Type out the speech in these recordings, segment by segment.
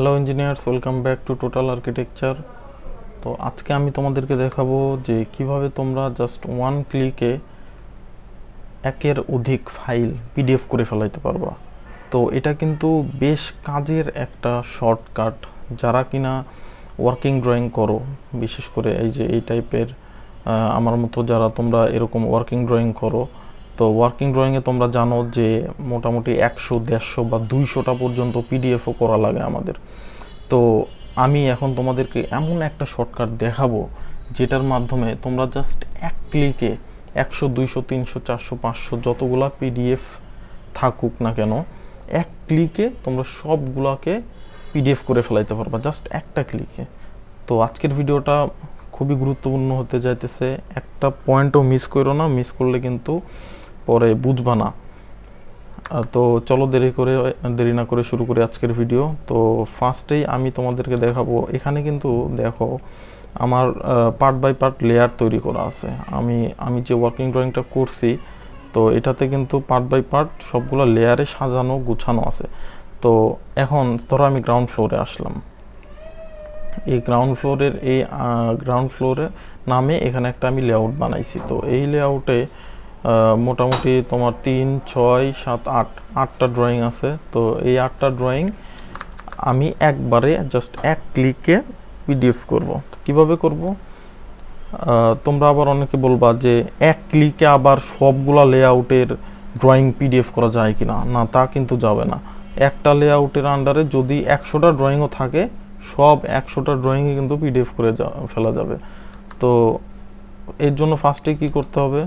Hello engineers welcome back to total architecture তো আজকে আমি তোমাদেরকে দেখাবো যে কীভাবে তোমরা জাস্ট ওয়ান ক্লিকে একের অধিক ফাইল পিডিএফ করে ফেলাইতে পারবা। তো এটা কিন্তু বেশ কাজের একটা শর্টকাট যারা কিনা ওয়ার্কিং ড্রয়িং করো, বিশেষ করে এই যে এই টাইপের আমার মতো যারা তোমরা এরকম ওয়ার্কিং ড্রয়িং করো তো ওয়ার্কিং ড্রয়িংয়ে তোমরা জানো যে মোটামুটি একশো, দেড়শো বা দুইশোটা পর্যন্ত পিডিএফও করা লাগে আমাদের। তো আমি এখন তোমাদেরকে এমন একটা শর্টকাট দেখাবো যেটার মাধ্যমে তোমরা জাস্ট এক ক্লিকে একশো, দুইশো, তিনশো, চারশো, পাঁচশো যতগুলা পিডিএফ থাকুক না কেন, এক ক্লিকে তোমরা সবগুলাকে পিডিএফ করে ফেলাইতে পারবা জাস্ট একটা ক্লিকে তো আজকের ভিডিওটা খুবই গুরুত্বপূর্ণ হতে যাইতেছে। একটা পয়েন্টও মিস করো না মিস করলে কিন্তু পরে বুঝবা না। তো চলো দেরি করে, দেরি না করে শুরু করি আজকের ভিডিও তো ফার্স্টেই আমি তোমাদেরকে দেখাবো, এখানে কিন্তু দেখো আমার পার্ট বাই পার্ট লেয়ার তৈরি করা আছে। আমি আমি যে ওয়ার্কিং ড্রয়িংটা করছি, তো এটাতে কিন্তু পার্ট বাই পার্ট সবগুলো লেয়ারে সাজানো, গুছানো আছে। তো এখন ধরো আমি গ্রাউন্ড ফ্লোরে আসলাম। এই গ্রাউন্ড ফ্লোরের এই গ্রাউন্ড ফ্লোরে নামে এখানে একটা আমি লেআউট বানাইছি। তো এই লেআউটে মোটামুটি তোমার তিন, ছয়, সাত, আট, আটটা ড্রয়িং আছে। তো এই আটটা ড্রয়িং আমি একবারে জাস্ট এক ক্লিকে পিডিএফ করব। কীভাবে করব? তোমরা আবার অনেকে বলবা যে এক ক্লিকে আবার সবগুলা লেআউটের ড্রয়িং পিডিএফ করা যায় কি না না তা কিন্তু যাবে না। একটা লেআউটের আন্ডারে যদি একশোটা ড্রয়িংও থাকে, সব একশোটা ড্রয়িংয়ে কিন্তু পিডিএফ করে ফেলা যাবে। তো এর জন্য ফার্স্টে কি করতে হবে?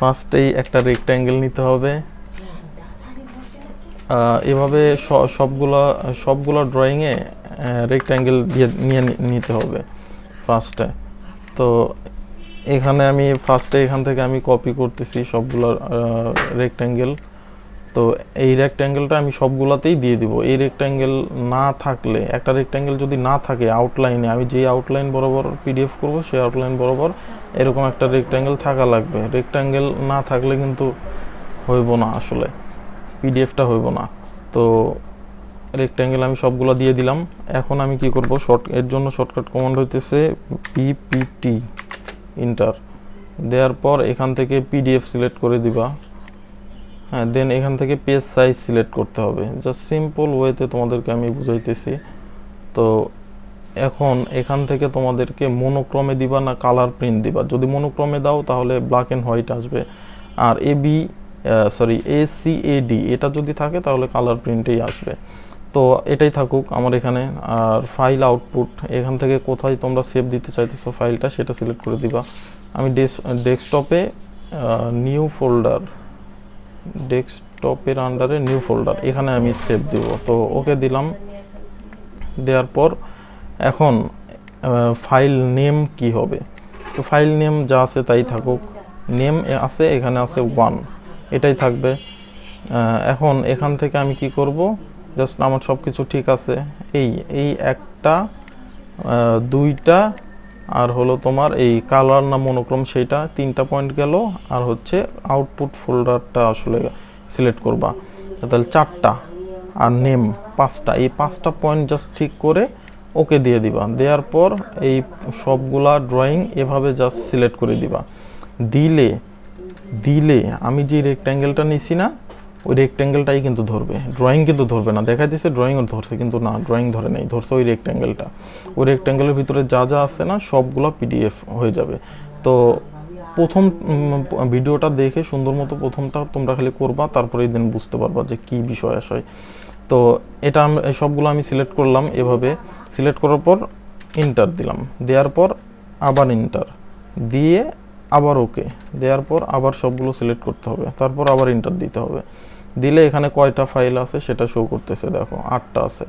ফার্স্টেই একটা রেক্ট্যাঙ্গেল নিতে হবে। এভাবে সবগুলা সবগুলা ড্রয়িংয়ে রেক্ট্যাঙ্গেল দিয়ে নিয়ে নিতে হবে ফার্স্টে। তো এখানে আমি ফার্স্টে এখান থেকে আমি কপি করতেছি সবগুলো রেক্ট্যাঙ্গেল তো এই রেক্ট্যাঙ্গেলটা আমি সবগুলাতেই দিয়ে দিব। এই রেক্ট্যাঙ্গেল না থাকলে, একটা রেক্ট্যাঙ্গেল যদি না থাকে আউটলাইনে আমি যে আউটলাইন বরাবর পিডিএফ করব, সেই আউটলাইন বরাবর এরকম একটা রেক্ট্যাঙ্গেল থাকা লাগবে। রেক্ট্যাঙ্গেল না থাকলে কিন্তু হইব না আসলে। পিডিএফটা হইব না। তো রেক্ট্যাঙ্গেল আমি সবগুলো দিয়ে দিলাম। এখন আমি কি করব? শর্ট এর জন্য শর্টকাট কমান্ড হইতেছে পিপিটি ইন্টার দেওয়ার পর এখান থেকে পিডিএফ সিলেক্ট করে দিবা। হ্যাঁ দেন এখান থেকে পেজ সাইজ সিলেক্ট করতে হবে। জাস্ট সিম্পল ওয়েতে তোমাদেরকে আমি বুঝাইতেছি। তো এখন এখান থেকে তোমাদেরকে মনোক্রমে দিবা না কালার প্রিন্ট দিবা। যদি মনোক্রমে দাও, তাহলে ব্ল্যাক অ্যান্ড হোয়াইট আসবে। আর A B sorry A C A D এটা যদি থাকে, তাহলে কালার প্রিন্টেই আসবে। তো এটাই থাকুক আমার এখানে। আর ফাইল আউটপুট এখান থেকে কোথায় তোমরা সেভ দিতে চাইতেছো ফাইলটা সেটা সিলেক্ট করে দিবা। আমি ডেস্কটপে নিউ ফোল্ডার ডেস্কটপের আন্ডারে নিউ ফোল্ডার এখানে আমি সেভ দিব। তো ওকে দিলাম। দেওয়ার পর এখন ফাইল নেম কি হবে? তো ফাইল নেম যা আছে তাই থাকুক। নেম আছে, এখানে আছে ওয়ান এটাই থাকবে। এখন এখান থেকে আমি কি করব? জাস্ট আমার সব কিছু ঠিক আছে। এই এই একটা দুইটা, আর হলো তোমার এই কালার না মনোক্রম সেইটা, তিনটা পয়েন্ট গেল, আর হচ্ছে আউটপুট ফোল্ডারটা আসলে সিলেক্ট করবা। তাহলে চারটা, আর নেম পাঁচটা। এই পাঁচটা পয়েন্ট জাস্ট ঠিক করে ওকে দিয়ে দিবা। দেওয়ার পর এই সবগুলা ড্রয়িং এভাবে জাস্ট সিলেক্ট করে দিবা। দিলে দিলে আমি যে রেক্ট্যাঙ্গেলটা নিছি না, ওই রেক্ট্যাঙ্গেলটাই কিন্তু ধরবে। ড্রয়িং কিন্তু ধরবে না। দেখা দিচ্ছে ড্রয়িংও ধরছে, কিন্তু না ড্রয়িং ধরে নেই, ধরছে ওই রেক্ট্যাঙ্গেলটা ওই রেক্ট্যাঙ্গেলের ভিতরে যা যা আছে না, সবগুলো পিডিএফ হয়ে যাবে। তো প্রথম ভিডিওটা দেখে সুন্দর মতো প্রথমটা তোমরা খালি করবা তারপরে দিন বুঝতে পারবা যে কী বিষয় আসয়। তো এটা আমি, সবগুলো আমি সিলেক্ট করলাম এভাবে। সিলেক্ট করার পর ইন্টার দিলাম। দেওয়ার পর আবার ইন্টার দিয়ে আবার ওকে দেওয়ার পর আবার সবগুলো সিলেক্ট করতে হবে। তারপর আবার ইন্টার দিতে হবে। দিলে এখানে কয়টা ফাইল আছে সেটা শো করতেছে, দেখো, আটটা আছে।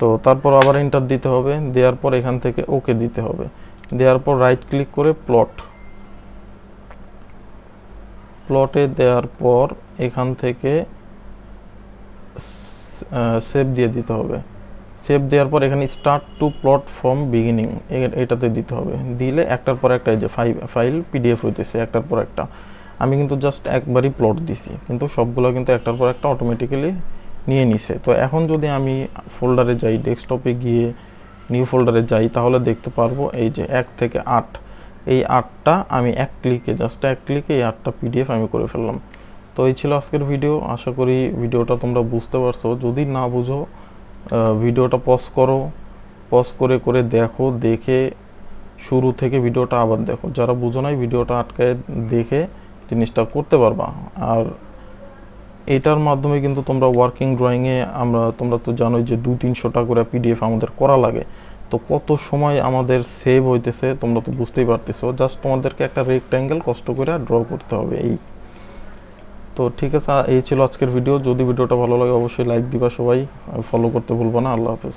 তো তারপর আবার ইন্টার দিতে হবে। দেওয়ার পর এখান থেকে ওকে দিতে হবে। দেওয়ার পর রাইট ক্লিক করে প্লট প্লটে দেওয়ার পর এখান থেকে সেভ দিয়ে দিতে হবে। সেভ দেওয়ার পর এখানে start to plot from beginning এটাতে দিতে হবে। দিলে একটার পর একটা এই যে ফাইল পিডিএফ হইতেছে একটার পর একটা। আমি কিন্তু জাস্ট একবারই প্লট দিছি, কিন্তু সবগুলো কিন্তু একটার পর একটা অটোমেটিক্যালি নিয়ে নিছে। তো এখন যদি আমি ফোল্ডারে যাই ডেস্কটপে গিয়ে নিউ ফোল্ডারে যাই, তাহলে দেখতে পারব এই যে এক থেকে আট। এই আটটা আমি এক ক্লিকে জাস্ট এক ক্লিকে এই আটটা পিডিএফ আমি করে ফেললাম। তো এই ছিল আজকের ভিডিও আশা করি ভিডিওটা তোমরা বুঝতে পারছ। যদি না বুঝো ভিডিওটা পজ করো। পজ করে করে দেখো, দেখে শুরু থেকে ভিডিওটা আবার দেখো। যারা বুঝো নাই ভিডিওটা আটকায় দেখে জিনিসটা করতে পারবা। আর এটার মাধ্যমে কিন্তু তোমরা ওয়ার্কিং ড্রয়িংয়ে আমরা, তোমরা তো জানোই যে দু তিনশো টাকা করে পিডিএফ আমাদের করা লাগে। তো কত সময় আমাদের সেভ হইতেছে, তোমরা তো বুঝতেই পারতেছো। জাস্ট তোমাদেরকে একটা রেক্ট্যাঙ্গেল কষ্ট করে ড্র করতে হবে। এই তো ঠিক আছে, এই ছিল আজকের ভিডিও যদি ভিডিওটা ভালো লাগে, অবশ্যই লাইক দিবা সবাই। ফলো করতে ভুলবো না। আল্লাহ হাফেজ।